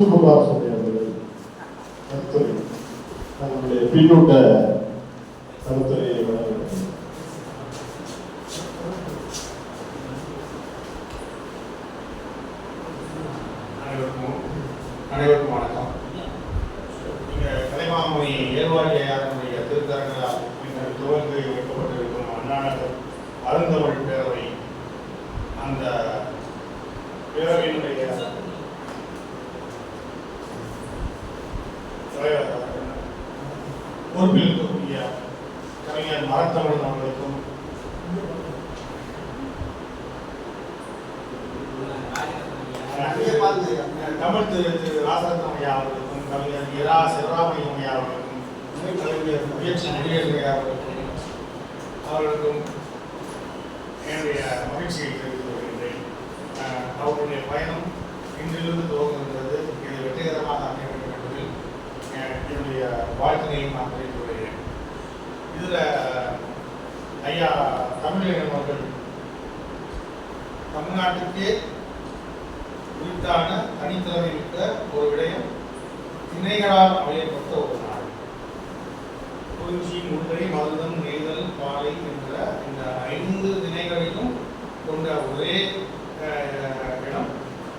குமார் சுவாமி அவர்கள் கருத்துரை நம்முடைய பின்னூட்ட கருத்துரையை வழங்குகிறார் அனைவருக்கும் அனைவருக்கும் வணக்கம். இங்க கலைமாமணி ஏர்வாடியாருடைய திருத்தரங்களால் இன்று துவங்கி வைக்கப்பட்டிருக்கும் அண்ணாநகர் அருந்தமிழ் பேரவை அந்த பேரவையினுடைய பொறுப்பில் இருக்கக்கூடிய கலைஞர் மரத்தமிழன் அவர்களுக்கும் தமிழ் திரு திரு ராசரத்னம் ஐயா அவர்களுக்கும் கவிஞர் இரா சிவராமையம் ஐயா அவர்களுக்கும் கவிஞர் முயற்சி முடியல் ஐயா அவர்களுக்கும் அவர்களுக்கும் என்னுடைய மகிழ்ச்சியை தெரிவித்துக் கொள்கின்றேன் அவருடைய பயணம் இன்றிலிருந்து துவங்குகின்றது இது வெற்றிகரமாக அமைய வேண்டும். என்பதில் என்னுடைய வாழ்த்தினையும் நான் இதில் ஐயா தமிழகம் அவர்கள் தமிழ்நாட்டுக்கே குறித்தான தனித்தலைமை மிக்க ஒரு விடயம் திணைகளால் அமையப்பட்ட ஒரு நாடு. குறிஞ்சி முல்லை மருதம் நெய்தல் பாலை என்ற இந்த ஐந்து திணைகளிலும் கொண்ட ஒரே அஹ், இடம்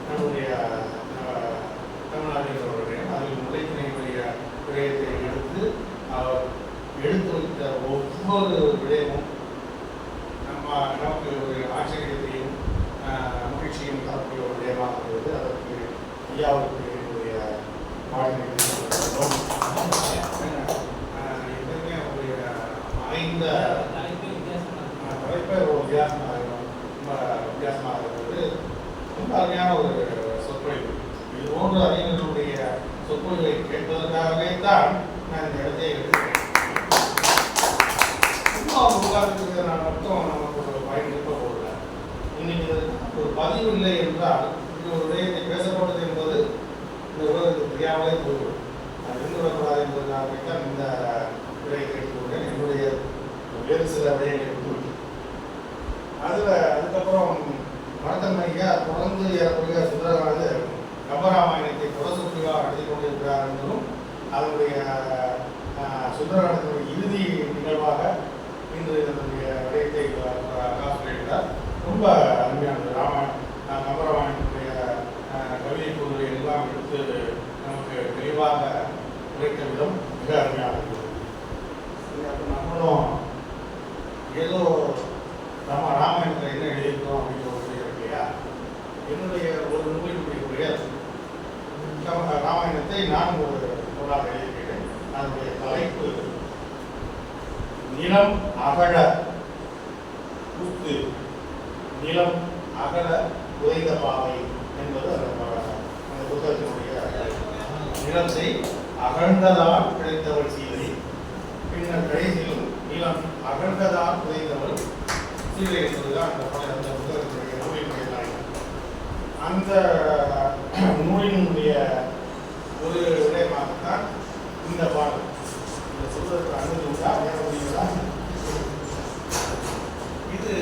நம்முடைய தமிழ்நாட்டில் உள்ள விடயம் அதில் முல்லை திணைகளுடைய விடயத்தை எடுத்து அவர் எடுத்து வைத்த ஒவ்வொரு விடயமும் நம்ம நமக்கு ஒரு ஆச்சரியத்தையும் மகிழ்ச்சியும் தரக்கூடிய ஒரு விடயமாக இருந்தது அதற்கு ஐயாவுக்கு என்னுடைய வாழ்க்கை எப்பவுமே அவருடைய மறைந்த தலைப்பே ஒரு வித்தியாசமாக இருக்கும். ரொம்ப வித்தியாசமாக இருந்தது ரொம்ப அருமையான ஒரு சொற்பொழிவு. இது போன்ற அறிஞர்களுடைய சொற்பொழிவை கேட்பதற்காகவே தான் நான் இந்த இடத்தை எடுத்துக்கிறேன் சும்மா ஒரு உதாரணத்துக்கு மட்டும் நமக்கு ஒரு பயன் இருக்க போகல. இன்னைக்கு ஒரு பதிவு இல்லை என்றால் இது ஒரு விடயத்தை பேசப்பட்டது என்பது இந்த உலகத்துக்கு தெரியாமலே போய்விடும். அது இருந்து வரக்கூடாது என்பதற்காக தான் இந்த விடையை கேட்டுக்கொண்டேன் என்னுடைய வேறு சில விடயங்களை எடுத்துவிட்டேன் அதில் அதுக்கப்புறம் வடத்தன்மையா தொடர்ந்து ஏறக்கூடிய சுந்தரகாவது கம்பராமாயணத்தை புறசுற்றியாக நடத்தி கொண்டிருக்கிறார் என்பதும் அதனுடைய சுந்தரகாலத்தினுடைய இன்று இதனுடைய விடயத்தை காசுகிறார் ரொம்ப அருமையானது. ராமாயணம் ஆஹ், கவிதை பொருளை எல்லாம் எடுத்து நமக்கு தெளிவாக உரைத்த விதம் மிக அருமையானது. நம்மளும் ஏதோ நம்ம ராமாயணத்தில் என்ன எழுதியிருக்கோம் அப்படிங்கிற ஒரு விஷயம் இல்லையா? என்னுடைய ஒரு நூலினுடைய பெயர் ராமாயணத்தை நான் ஒரு பொருளாக எழுதியிருக்கிறேன். அதனுடைய தலைப்பு நிலம் அகழ கூத்து. நிலம் அகல உதைந்த பாவை என்பது அந்த ப- அந்த புத்தகத்தினுடைய நிலத்தை அகழ்ந்ததால் கிடைத்தவள் சீதை பின்னர் கடைசியில் நிலம் அகழ்ந்ததால் உதைந்தவள் சீதை என்பதுதான் அந்த அந்த புத்தகத்தினுடைய நூலினுடைய தலைப்பு அந்த நூலினுடைய ஒரு விடயமாகத்தான் இந்த பாடல் இந்த சொல்வதற்கு அனுமதி உண்டா வேற முடியுங்களா இது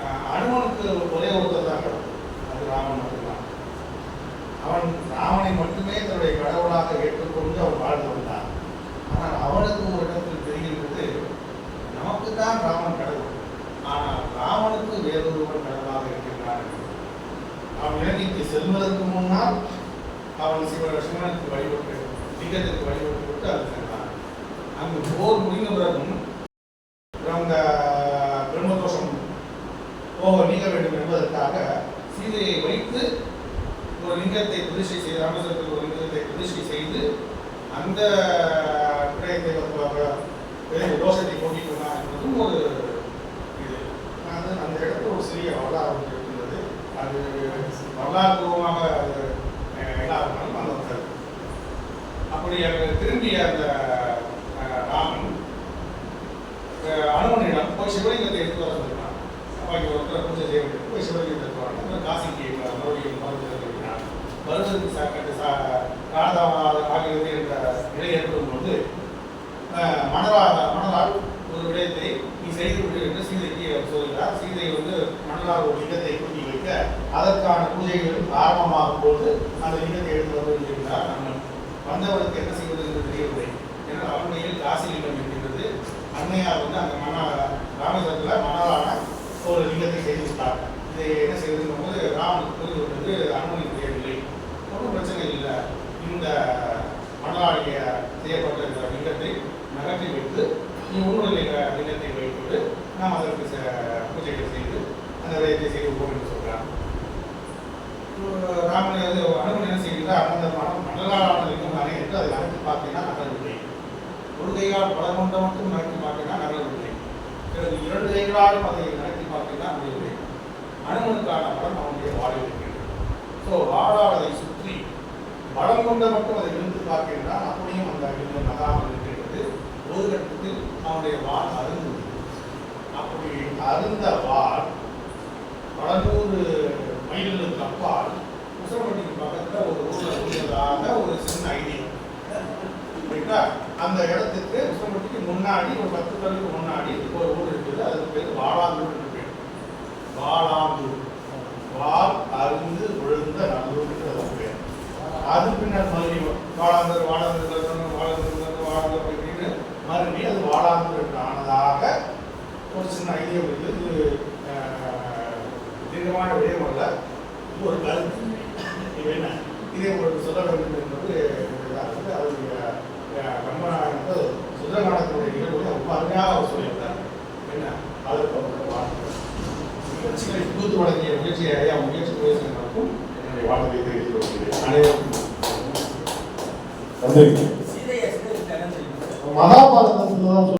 அஹ், அனுமனுக்கு ஒரே ஒருத்தர் தான் கடவுள் அது ராமன் மட்டும்தான் அவன் ராமனை மட்டுமே தன்னுடைய கடவுளாக ஏற்றுக்கொண்டு அவன் வாழ்ந்து வந்தான் ஆனால் அவனுக்கு ஒரு இடத்தில் தெரிகின்றது நமக்கு தான் ராமன் கடவுள் ஆனால் ராமனுக்கு வேறொருவன் கடவுளாக இருக்கின்றான் என்று. அவன் இலங்கைக்கு செல்வதற்கு முன்னால் அவன் சிவ சிவனுக்கு வழிபட்டு லிங்கத்திற்கு வழிபட்டு விட்டு அது சென்றான் அங்கு போர் முடிந்த பிறகும் அந்த பிரம்மதோஷம் போக நீங்க வேண்டும் என்பதற்காக சீதையை வைத்து ஒரு லிங்கத்தை பிரதிஷ்டை செய்து ராமேஸ்வரத்தில் ஒரு லிங்கத்தை பிரதிஷ்டை செய்து அந்த விடயத்தை தோஷத்தை அதுக்கும் ஒரு இது. அது அந்த இடத்துல ஒரு சிறிய வரலாறு இருக்கின்றது அது வரலாறுபூர்வமாக அது அஹ், இல்லாதனாலும் அந்த கருத்து. அப்படி அங்கு திரும்பிய அந்த ராமன் அனுமனிடம் போய் சிவலிங்கத்தை எடுத்து வர சொல்லினான். அப்போ இங்கே ஒருத்தர் பூஜை செய்ய வேண்டியது போய் சிவலிங்கத்தை எடுத்து வராங்க காசிக்கு மறுபடியும் மருந்து சொல்லினான். வருவதற்கு சாக்கட்டு சா காலதாமதம் ஆகிறது என்ற நிலை ஏற்படும் போது அஹ், மணலால் மணலால் ஒரு விடயத்தை நீ செய்து விடு என்று சீதைக்கு அவர் சொல்கிறார் சீதை வந்து ஒரு லிங்கத்தை கூட்டி வைக்க அதற்கான பூஜைகளும் ஆரம்பமாகும் போது அந்த லிங்கத்தை எடுத்து வந்து அண்ணன். வந்தவருக்கு என்ன செய்வது என்று தெரியவில்லை. என்று காசி லிங்கம் இருக்கின்றது. அன்னையார் வந்து அந்த மன ராமேஸ்வரத்தில் மணலான ஒரு லிங்கத்தை செய்து விட்டார். இதை என்ன செய்வதுங்கும் போது ராமனுக்கு புரிந்து கொண்டது அனுமதி தெரியவில்லை ஒன்றும் பிரச்சனை இல்லை. இந்த மணலாடிய செய்யப்பட்ட இந்த லிங்கத்தை நகர்த்தி வைத்து நீ உன்னுடைய லிங்கத்தை வைத்துவிட்டு நாம் அதற்கு பூஜைகள் செய்து அந்த விடயத்தை செய்து என்று சொல்கிறார் ராமன் வந்து அனுமன் என்ன செய்கிறார்? அந்த மனம் மணலான லிங்கம் தானே என்று அதை அழைத்து பார்த்தீங்கன்னா நகரவில்லை ஒரு கையால் பல கொண்ட மட்டும் நடத்தி பார்த்தீங்கன்னா நகரவில்லை பிறகு இரண்டு கைகளாலும் அதை நடத்தி பார்த்தீங்கன்னா முடியவில்லை அனுமனுக்கான பலம் அவனுடைய வாழ்வில் இருக்கிறது. ஸோ வாழால் அதை சுற்றி பலம் கொண்ட மட்டும் அதை விழுந்து பார்க்கின்றால் அப்படியும் அந்த லிங்கம் நகாமல் இருக்கின்றது ஒரு கட்டத்தில் அவனுடைய வாழ் அருந்து அப்படி அருந்த மைல்களுக்கு அப்பால் உசரப்பட்டிக்கு பக்கத்தில் ஒரு ஊரில் உள்ளதாக ஒரு சின்ன ஐடியா ரைட்டா அந்த இடத்துக்கு உசரப்பட்டிக்கு முன்னாடி ஒரு பத்து கல்லுக்கு முன்னாடி ஒரு ஊர் இருக்குது. அதுக்கு பேர் வாழாந்தூர் என்று பேர். வாழாந்தூர் வால் அருந்து விழுந்த நல்லூர் அது பேர். அது பின்னர் மறுபடியும் வாழாந்தர் வாழாந்தர் வாழாந்தர் வாழாந்தர் அப்படின்னு மறுபடியும் அது வாழாந்தூர் ஆனதாக ஒரு சின்ன ஐடியா இருக்குது இது தீர்க்கமான விடயம் அல்ல. ஒரு கருத்து என்ன இதை உங்களுக்கு சொல்ல வேண்டும் என்பது இதாக அவருடைய அஹ், கம்பநாயகத்தை சுந்தரகாண்டத்தினுடைய நிகழ்வுகளை ரொம்ப அருமையாக அவர் சொல்லியிருந்தார் என்ன? அதற்கு அவருடைய வாழ்த்துக்கள் நிகழ்ச்சிகளை புகுத்து வழங்கிய முயற்சியை ஐயா முயற்சி பேசுகிறவர்களுக்கும் என்னுடைய வாழ்க்கையை தெரிவித்துக் கொள்கிறேன். அனைவருக்கும் நன்றி.